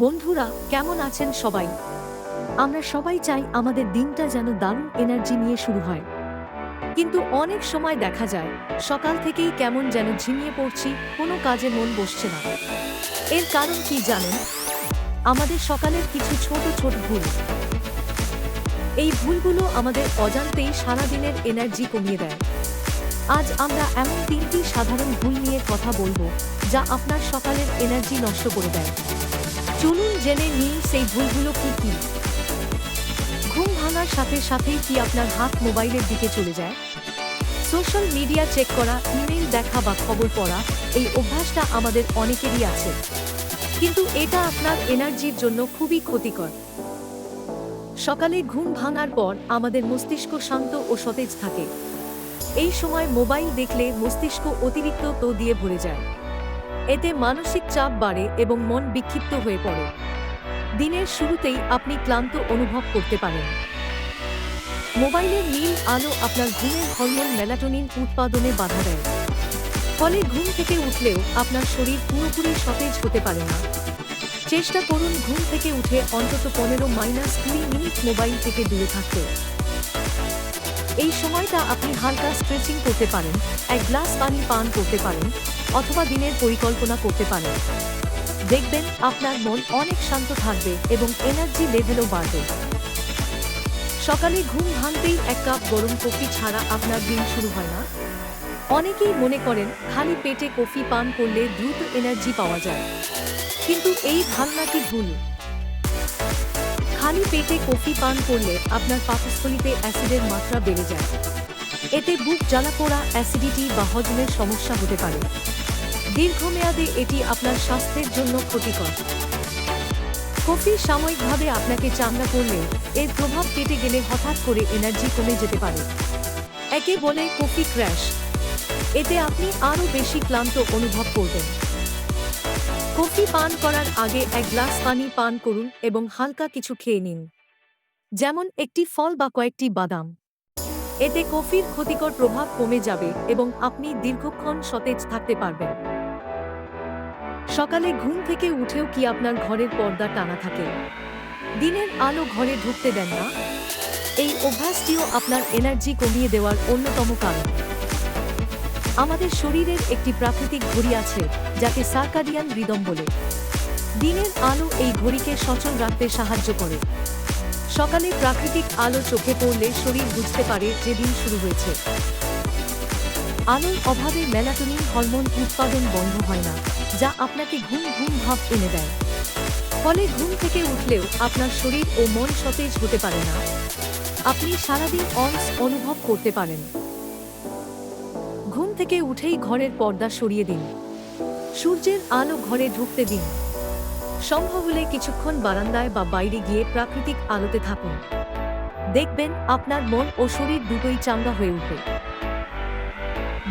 বন্ধুরা, কেমন আছেন সবাই? আমরা সবাই চাই আমাদের দিনটা যেন দারুণ এনার্জি নিয়ে শুরু হয়। কিন্তু অনেক সময় দেখা যায়, সকাল থেকেই কেমন যেন ঝিমিয়ে পড়ছি, কোনো কাজে মন বসছে না। এর কারণ কি জানেন? আমাদের সকালের কিছু ছোট ছোট ভুল। এই ভুলগুলো আমাদের অজান্তেই সারাদিনের এনার্জি কমিয়ে দেয়। আজ আমরা এমন তিনটি সাধারণ ভুল নিয়ে কথা বলব, যা আপনার সকালের এনার্জি নষ্ট করে দেয়। চলুন জেনে নিন সেই ভুলগুলো কি কি। ঘুম ভাঙার সাথে সাথেই কি আপনার হাত মোবাইলের দিকে চলে যায়? সোশ্যাল মিডিয়া চেক করা, ইমেল দেখা বা খবর পড়া, এই অভ্যাসটা আমাদের অনেকেরই আছে। কিন্তু এটা আপনার এনার্জির জন্য খুবই ক্ষতিকর। সকালে ঘুম ভাঙার পর আমাদের মস্তিষ্ক শান্ত ও সতেজ থাকে। এই সময় মোবাইল দেখলে মস্তিষ্ক অতিরিক্ত তো দিয়ে ভরে যায়। এতে মানসিক চাপ বাড়ে এবং মন বিক্ষিপ্ত হয়ে পড়ে। দিনের শুরুতেই আপনি ক্লান্ত অনুভব করতে পারেন। মোবাইলের নীল আলো আপনার ঘুমের হরমোন মেলাটোনিন উৎপাদনে বাধা দেয়। ফলে ঘুম থেকে উঠলেও আপনার শরীর পুরোপুরি সতেজ হতে পারে না। চেষ্টা করুন ঘুম থেকে উঠে অন্তত পনেরো মাইনাস কুড়ি মিনিট মোবাইল থেকে দূরে থাকতে। এই সময়টা আপনি হালকা স্ট্রেচিং করতে পারেন, এক গ্লাস পানি পান করতে পারেন, অথবা দিনের পরিকল্পনা করতে পারেন। দেখবেন আপনার মন অনেক শান্ত থাকবে এবং এনার্জি লেভেলও বাড়বে। সকালে ঘুম ভাঙতেই এক কাপ গরম কফি ছাড়া আপনার দিন শুরু হয় না? অনেকেই মনে করেন খালি পেটে কফি পান করলে দ্রুত এনার্জি পাওয়া যায়। কিন্তু এই ধারণাটি ভুল? খালি পেটে কফি পান করলে আপনার পাকস্থলিতে অ্যাসিডের মাত্রা বেড়ে যায়। এতে বুক জ্বালা পোড়া, অ্যাসিডিটি বা হজমের সমস্যা হতে পারে। দীর্ঘমেয়াদে এটি আপনার স্বাস্থ্যের জন্য ক্ষতিকর। কফি সাময়িকভাবে আপনাকে চাঙ্গা করলেও এর প্রভাব কেটে গেলে হঠাৎ করে এনার্জি কমে যেতে পারে। একে বলে কফি ক্র্যাশ। এতে আপনি আরও বেশি ক্লান্ত অনুভব করবেন। কফি পান করার আগে এক গ্লাস পানি পান করুন এবং হালকা কিছু খেয়ে নিন। যেমন একটি ফল বা কয়েকটি বাদাম। এতে কফির ক্ষতিকর প্রভাব কমে যাবে এবং আপনি দীর্ঘক্ষণ সতেজ থাকতে পারবেন। সকালে ঘুম থেকে উঠেও কি আপনার ঘরের পর্দা টানা থাকে? দিনের আলো ঘরে ঢুকতে দেন না? এই অভ্যাসটিও আপনার এনার্জি কমিয়ে দেওয়ার অন্যতম কারণ। আমাদের শরীরের একটি প্রাকৃতিক ঘড়ি আছে, যাকে সার্কাডিয়ান রিদম বলে। দিনের আলো এই ঘড়িকে সচল রাখতে সাহায্য করে। সকালে প্রাকৃতিক আলো চোখে পড়লে শরীর বুঝতে পারে যে দিন শুরু হয়েছে। আলোর অভাবে মেলাটোনিন হরমোন উৎপাদন বন্ধ হয় না, যা আপনাকে ঘুম ঘুম ভাব এনে দেয়। ফলে ঘুম থেকে উঠলেও আপনার শরীর ও মন সতেজ হতে পারে না। আপনি সারাদিন অনস অনুভব করতে পারেন। ঘুম থেকে উঠেই ঘরের পর্দা সরিয়ে দিন। সূর্যের আলো ঘরে ঢুকতে দিন। সম্ভব হলে কিছুক্ষণ বারান্দায় বা বাইরে গিয়ে প্রাকৃতিক আলোতে থাকুন। দেখবেন আপনার মন ও শরীর দুটোই চাঙ্গা হয়ে উঠবে।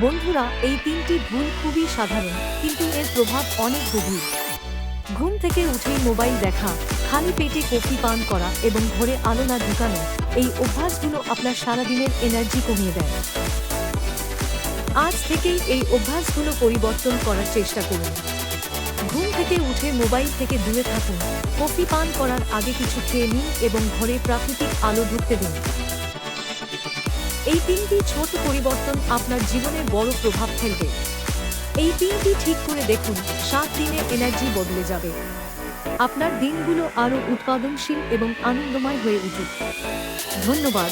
বন্ধুরা, এই তিনটি ভুল খুবই সাধারণ, কিন্তু এর প্রভাব অনেক গভীর। ঘুম থেকে উঠেই মোবাইল দেখা, খালি পেটে কফি পান করা এবং ঘরে আলো না ঢুকানো, এই অভ্যাসগুলো আপনার সারাদিনের এনার্জি কমিয়ে দেয়। আজ থেকেই এই অভ্যাসগুলো পরিবর্তন করার চেষ্টা করুন। ঘুম থেকে উঠে মোবাইল থেকে দূরে থাকুন। কফি পান করার আগে কিছু খেয়ে নিন এবং ঘরে প্রাকৃতিক আলো ঢুকতে দিন। এই তিনটি ছোট পরিবর্তন আপনার জীবনে বড় প্রভাব ফেলবে। এই তিনটি ঠিক করে দেখুন, সাত দিনে এনার্জি বদলে যাবে। আপনার দিনগুলো আরও উৎপাদনশীল এবং আনন্দময় হয়ে উঠুক। ধন্যবাদ।